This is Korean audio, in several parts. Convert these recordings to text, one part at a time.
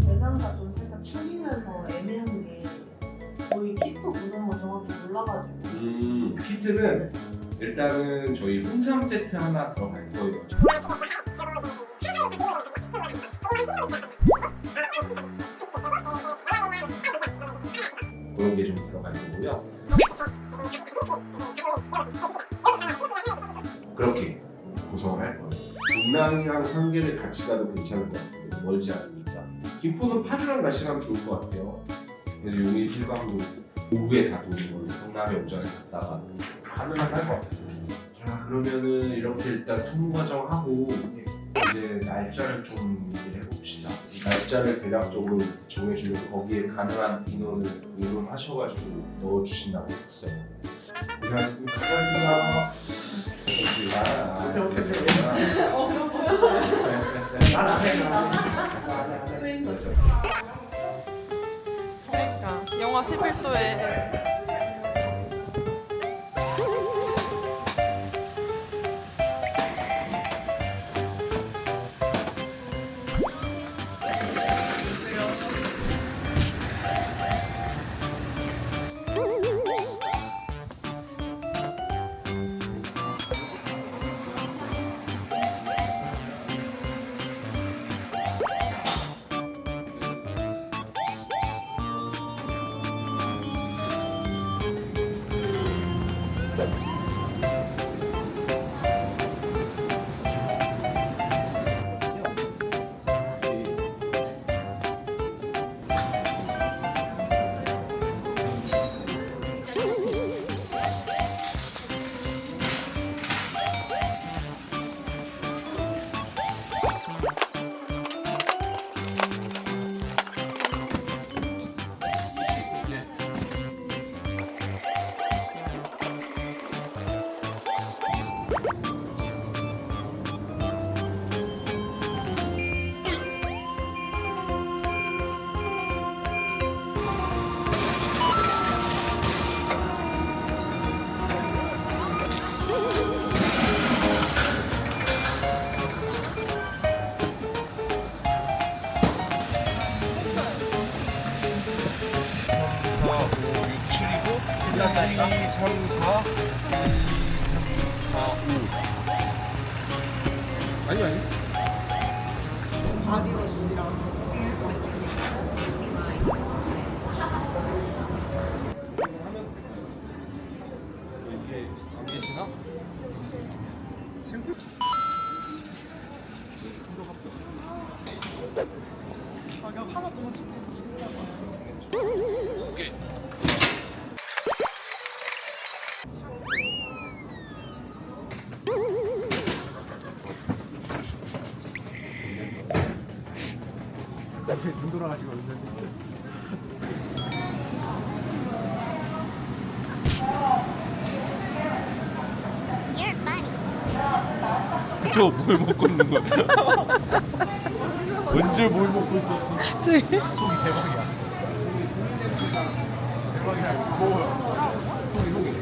대상가 좀 살짝 추리면서 애매한 게 저희 키트 구성을 정확히 몰라가지고 음, 키트는 일단은 저희 홍삼 세트 하나 들어갈 거예요. 그렇게 구성을 할 거예요. 동남향 한 개를 같이 가도 괜찮을 것 같아요. 멀지 않으니까. 김포는 파주랑 같이 가면 좋을 것 같아요. 그래서 용인 실방도 오후에 다 도는 걸로 성남에 오전에 갔다가 하면 할것 같아요. 자 그러면은 이렇게 일단 통과정 하고 이제 날짜를 좀 얘기를 해봅시다. 날짜를 대략적으로 정해주면 거기에 가능한 인원을 의논하셔가지고 넣어주신다고 했어요. 고생하셨습니다. 수고하셨습니다. 고생하셨습니다. 어 그런 거요? 그러니까 영하 11도에 하나 더 줘. 눈 돌아가시고. 저뭘 먹고 있는 거야? 언제 뭘 먹고 있어? 저기 속이 대박이야. 대박이야. 무거워요. 속이 속이.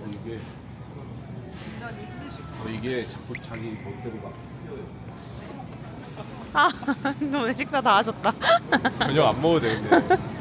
어, 이게 어, 이게 자꾸 자기 멋대로 가. 아, 너왜 식사 다 하셨다. 저녁 안 먹어도 되는데.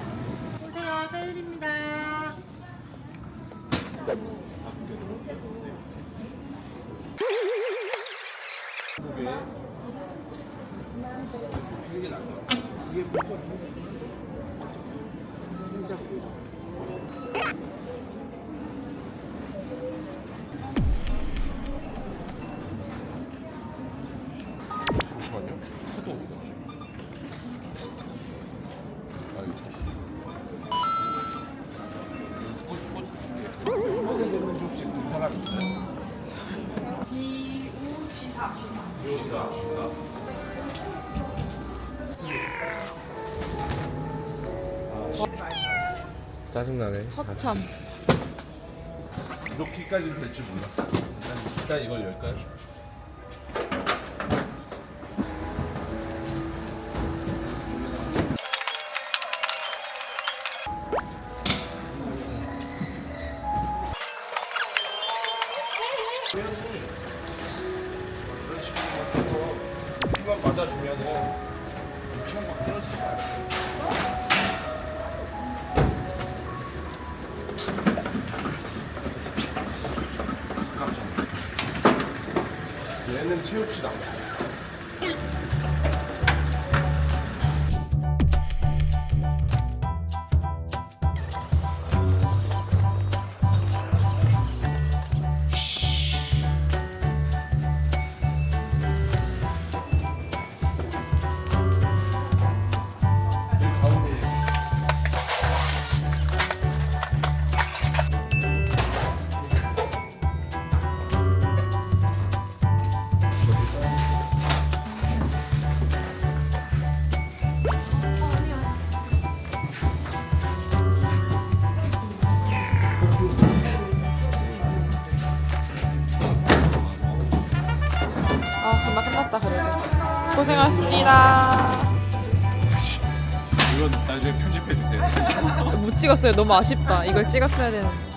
짜증나네. 처참. 이렇게까지 될 줄 몰랐어. 일단 이걸 열까요? 받아주면은 얘는 채 고생하셨습니다 이건 나중에 편집해 주세요. 못 찍었어요. 너무 아쉽다. 이걸 찍었어야 되는데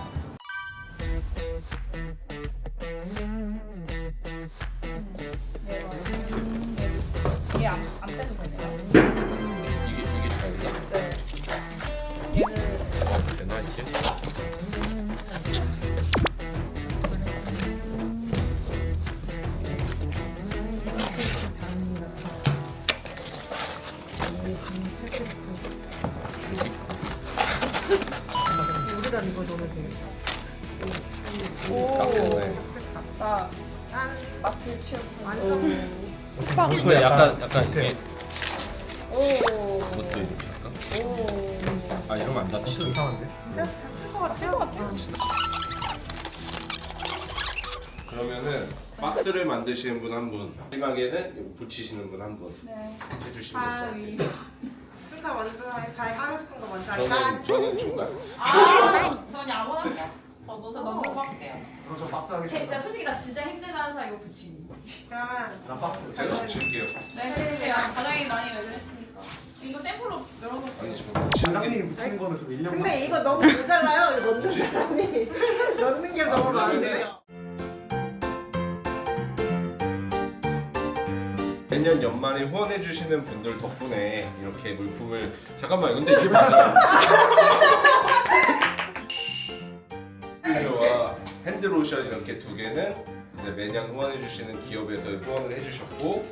오. 이것도 이렇게 할까? 오. 아 이러면 안 다치죠? 이상한데? 진짜 다칠 것 같지? 것 같아요. 그러면은 박스를 만드시는 분 한 분, 마지막에는 이거 붙이시는 분 한 분 네. 해주시면 될것 같아요. 순서 먼저 해. 다 하고 싶은 거 먼저 저는 할까? 저는 중간. 저 그냥 아무나 할게요. 저 넣는 거 할게요. 그럼 저 박스 제, 하겠습니다. 나 솔직히 나 진짜 힘들다는 사람 이거 붙이기. 그러면 나 박스. 제가 붙일게요. 네, 해주세요. 과장님 많이 레벨했으니까. 이거 샘플로 열어서. 아니 저 붙이는 게 사장님이 붙이는 거는 좀 1년 근데 이거 너무 모자라요. 이거 넣는 사람이 넣는 게 너무 많은데. 매년 연말에 후원해 주시는 분들 덕분에 이렇게 물품을 잠깐만 근데 이게 맞아 핸드로션 이렇게 두 개는 이제 매년 후원해 주시는 기업에서 후원을 해주셨고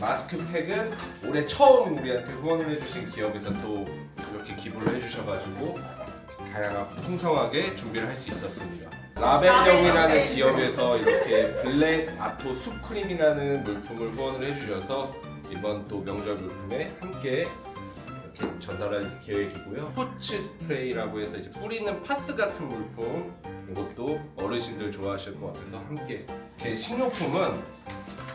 마스크팩은 올해 처음 우리한테 후원을 해주신 기업에서 또 이렇게 기부를 해주셔가지고 다양한 풍성하게 준비를 할 수 있었습니다. 라벤령이라는 기업에서 이렇게 블랙 아토 수크림이라는 물품을 후원을 해주셔서 이번 또 명절 물품에 함께 전달할 계획이고요. 스포츠 스프레이라고 해서 이제 뿌리는 파스 같은 물품 이것도 어르신들 좋아하실 것 같아서 함께 이렇게 식료품은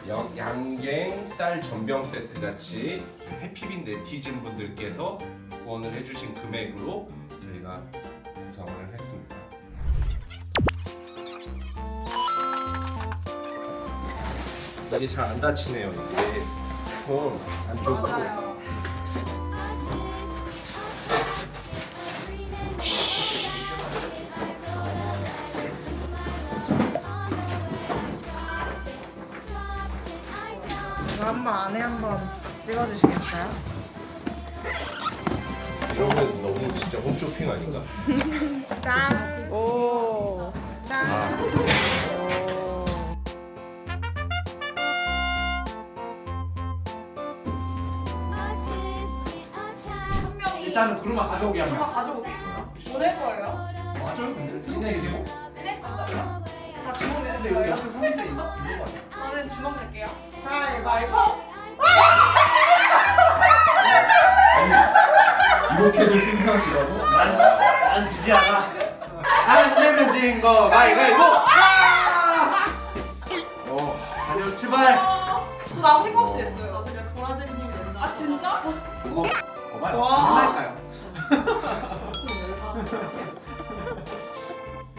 양- 양갱 쌀 전병 세트 같이 해피빈 네티즌 분들께서 후원을 해주신 금액으로 저희가 구성을 했습니다. 이게 잘안 닫히네요. 이게 좀 안쪽으로. 맞아요. 이거 한번 안에 한번 찍어주시겠어요? 이러면 너무 진짜 홈쇼핑 아닌가? 짠. 오 짠. 오. 한 명이 일단은 구르마 가져오게 하면. 가져오게. 보낼 거예요? 맞아요? 근데 진행이 되고. 근데 여기? 옆에 사람들이 있는 거 아니야? 저는 주먹 낼게요. 가위바위보. 이렇게도 생각하시라고? 난, 난 지지 않아. 안 내면 진거 가위가위보. 아! 어, 다들 출발. 저 나무 생각 없이 냈어요. 그냥 보라들이 힘이 된다 아 진짜? 이거 봐봐요. 와. 가요.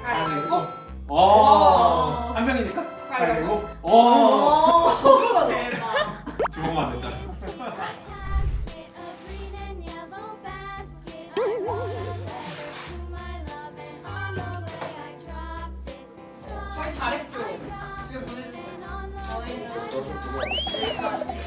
가위바위보. 어, 한 명이니까. 가위바위보. 오. 적은 거 대박. 좋은 거 됐다. 저희 잘했죠. 집에 보내주세요. 저희는 하나,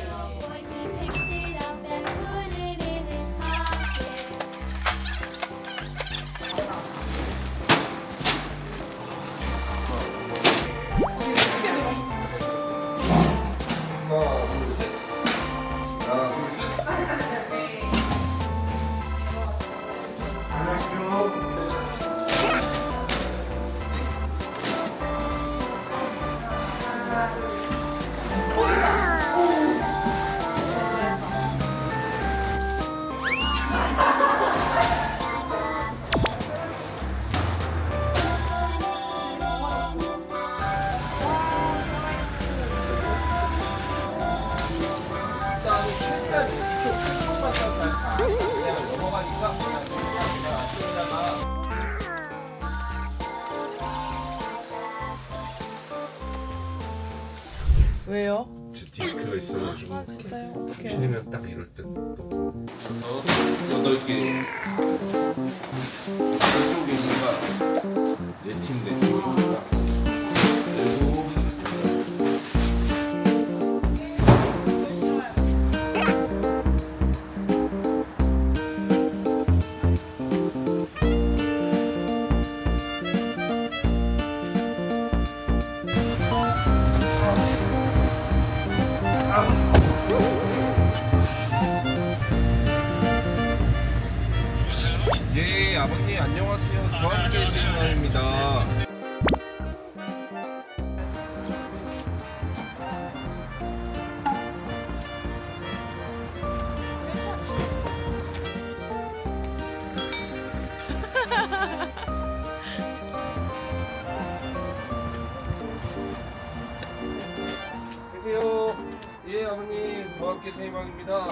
아버님 저함께 세희망입니다.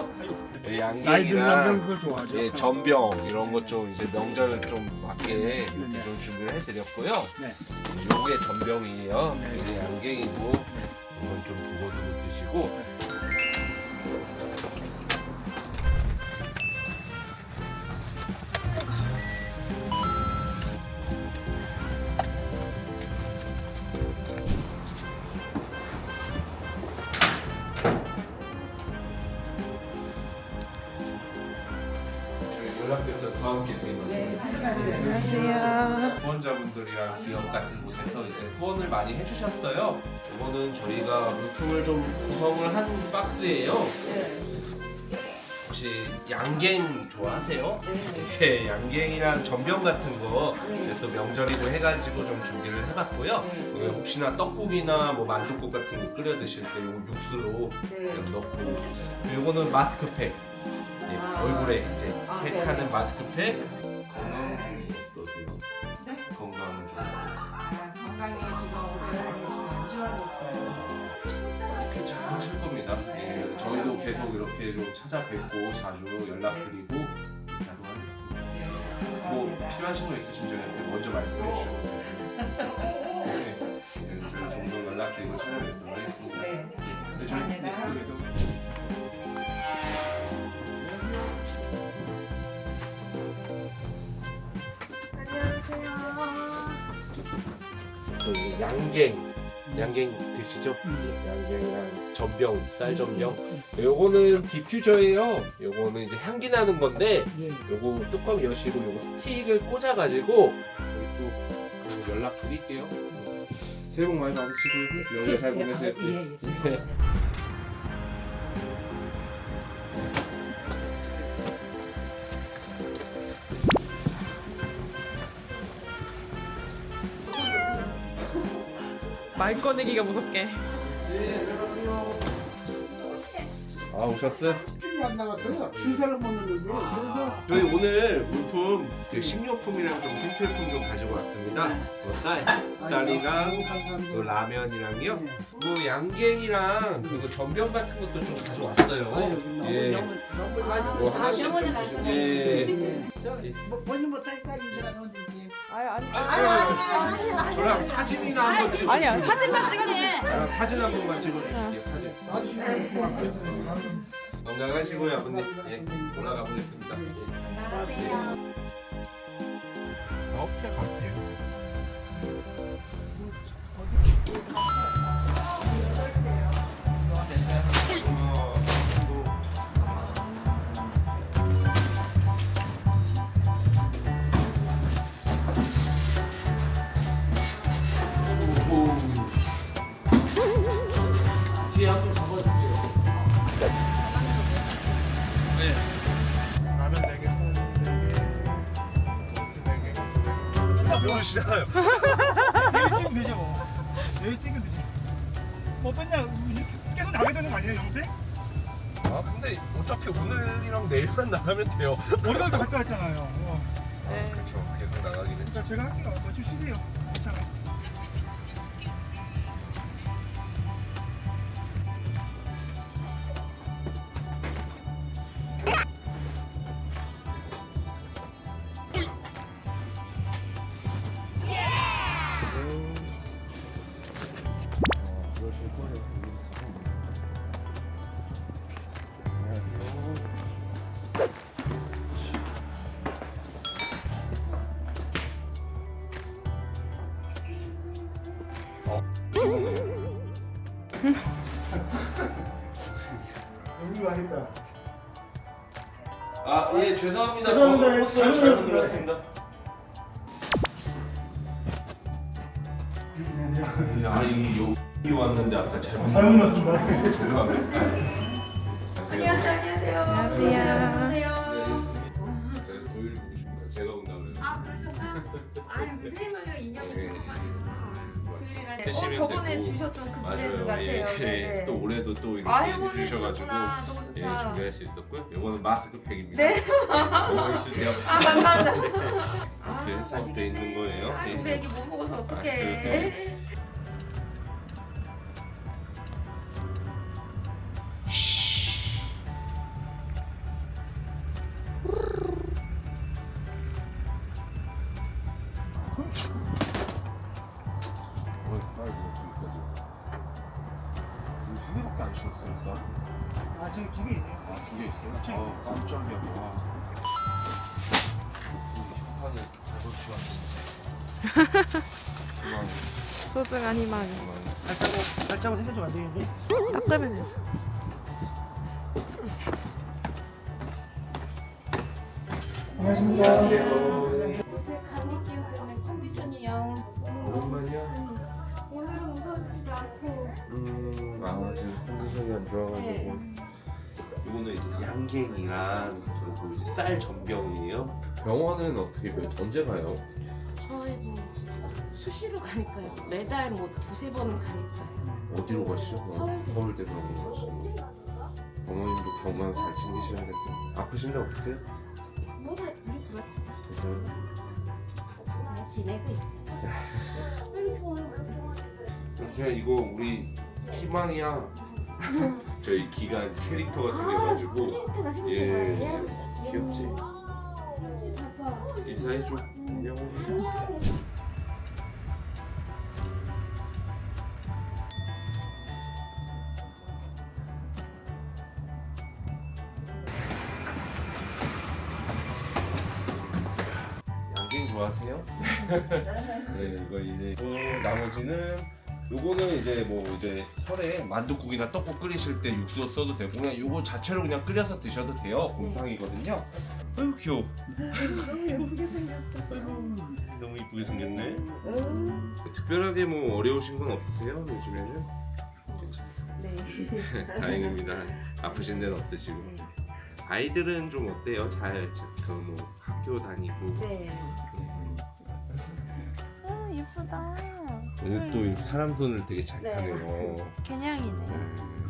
예, 양갱이랑 그걸 좋아하죠. 예, 전병 이런 것 좀 이제 명절 좀 맞게 이렇게 좀 준비를 해드렸고요. 네. 요게 전병이에요. 네. 이게 양갱이고 이건 좀 두고두고 드시고. 연락드렸죠 저 함께 세이만 안녕하세요. 후원자분들이랑 기업 같은 곳에서 이제 후원을 많이 해주셨어요. 이거는 저희가 물품을 좀 구성을 한 박스예요. 혹시 양갱 좋아하세요? 네. 양갱이랑 전병 같은 거 또 명절이고 해가지고 좀 준비를 해봤고요. 오늘 혹시나 떡국이나 뭐 만둣국 같은 거 끓여 드실 때요 육수로 좀 넣고 이거는 마스크팩 예, 얼굴에 이제 아, 팩하는 마스크팩 건강 어떠세요? 네? 건강은 좀 건강이 지금 올해 많이 좀안 좋아졌어요. 괜찮으실 겁니다. 예, 저희도 계속 이렇게 좀 찾아뵙고 자주 연락드리고 하도록 하겠습니다. 뭐 필요하신 거 있으시면 저희한테 먼저 말씀해 주시면 돼요. 네, 네, 저희 종종 연락드리고 찾아뵙도록 하겠습니다. 네. 네, 저희 네, 감사합니다. 저희도 양갱 양갱 드시죠? 양갱이랑 전병 쌀 전병. 요거는 디퓨저예요. 요거는 이제 향기 나는 건데 요거 뚜껑 여시고 요거 스틱을 꽂아 가지고 저희 또그 연락 드릴게요. 새해 복 많이 받으시고요. 명절 잘 보내세요. 네. 말 꺼내기가 무섭게. 아 오셨어요? 안 나갔어요. 인사를 먹는데 그래서 저희 오늘 물품 그 식료품이랑 좀 생필품 좀 가지고 왔습니다 뭐 쌀, 쌀이랑 감사합니다. 또 라면이랑요 네. 뭐 양갱이랑 그리고 전병 같은 것도 좀 가져왔어요. 예. 너무 너무 많이 뭐 아, 하나씩 좀 병원에. 가시네. 예. 네. 저기 뭐, 보지 못하니까 인사를 하는지 아니 아니 아니, 저랑 사진이나 한번 찍어. 아니야 사진만 찍어내. 저랑 사진 한 번만 찍어주실게요. 사진. 건강하시고요, 아버님. 예, 올라가 보겠습니다. 예. 업체 갈게요. 고추 4개. 모르시잖아요. 내일 찍으면 되죠 뭐. 내일 찍으면 되지. 뭐 맨날 계속 나게 되는 거 아니에요, 영생? 아 근데 어차피 오늘이랑 내일만 나가면 돼요. 월요일도 갔다 왔잖아요. 어. 네. 그쵸 계속 나가긴 했죠. 그러니까 제가 할게요. 뭐좀 쉬세요. 괜찮아요. 죄송합니다. 죄송합니다. 어, 잘못 잘못 눌렀습니다. 아, 이 여기 왔는데 아까 잘못 잘못 눌렀습니다. 죄송합니다. 안녕하세요. 안녕하세요. 제가 도일 보고 싶으니까 제가 온다 그래요. 아 그러셨어요? 아니 그세 명이랑 인연이 네. 어 드시면 저번에 되고. 주셨던 그 맞아요. 브랜드 같아요. 예, 네. 예. 또 올해도 또 이렇게 아이고 해주셔가지고 좋구나. 너무 예, 좋다. 준비할 수 있었고요. 이거는 마스크팩입니다. 네. 보고 있으세요. 아 감사합니다. 이렇게 서돼 있는 거예요. 아 예. 우리 애기 못 먹어서 아, 어떡해. 그렇게. 세 개밖에 안 쉬었으니까. 아 지금 두개 있네요. 아, 두 개 있어요? 아, 깜짝이야. 와. 판을 잘못 치웠는데. 소중한 희망. 발자국 발자국 생겨좀 안 되는데. 닦으면 안녕하십니까. 요 컨디션이 안 좋아가지고. 네. 이거는 이제 양갱이랑 그리고 이제 쌀 전병이에요. 병원은 어떻게 언제 가요? 저희 뭐 수시로 가니까요. 매달 뭐 두세 번은 가니까요. 어디로 가시죠? 서울대. 서울대 병원 가시고. 어머님도 건강 잘 챙기셔야겠어요. 아프신 데 없으세요? 뭐다 우리 그렇지. 잘 지내고 있어요. 잠시만 이거 우리 희망이야. 저희 기간 캐릭터가 생겨가지고 캐릭터가 생긴 예, 거예요? 귀엽지? 봐봐. 인사해줘. 안녕. 양갱 좋아하세요? 네, 이거 이제 또 나머지는 요거는 이제 뭐 이제 설에 만둣국이나 떡국 끓이실 때 육수 써도 되고 그냥 요거 자체로 그냥 끓여서 드셔도 돼요. 곰탕이거든요. 아유 귀여워. 너무 예쁘게 생겼다. 너무 이쁘게 생겼네. 특별하게 뭐 어려우신 건 없으세요 요즘에는? 네. 다행입니다. 아프신 데는 없으시고. 아이들은 좀 어때요? 잘 그뭐 학교 다니고. 네. 아 예쁘다. 오늘 또 사람 손을 되게 잘 네. 타네요. 개냥이네. 네.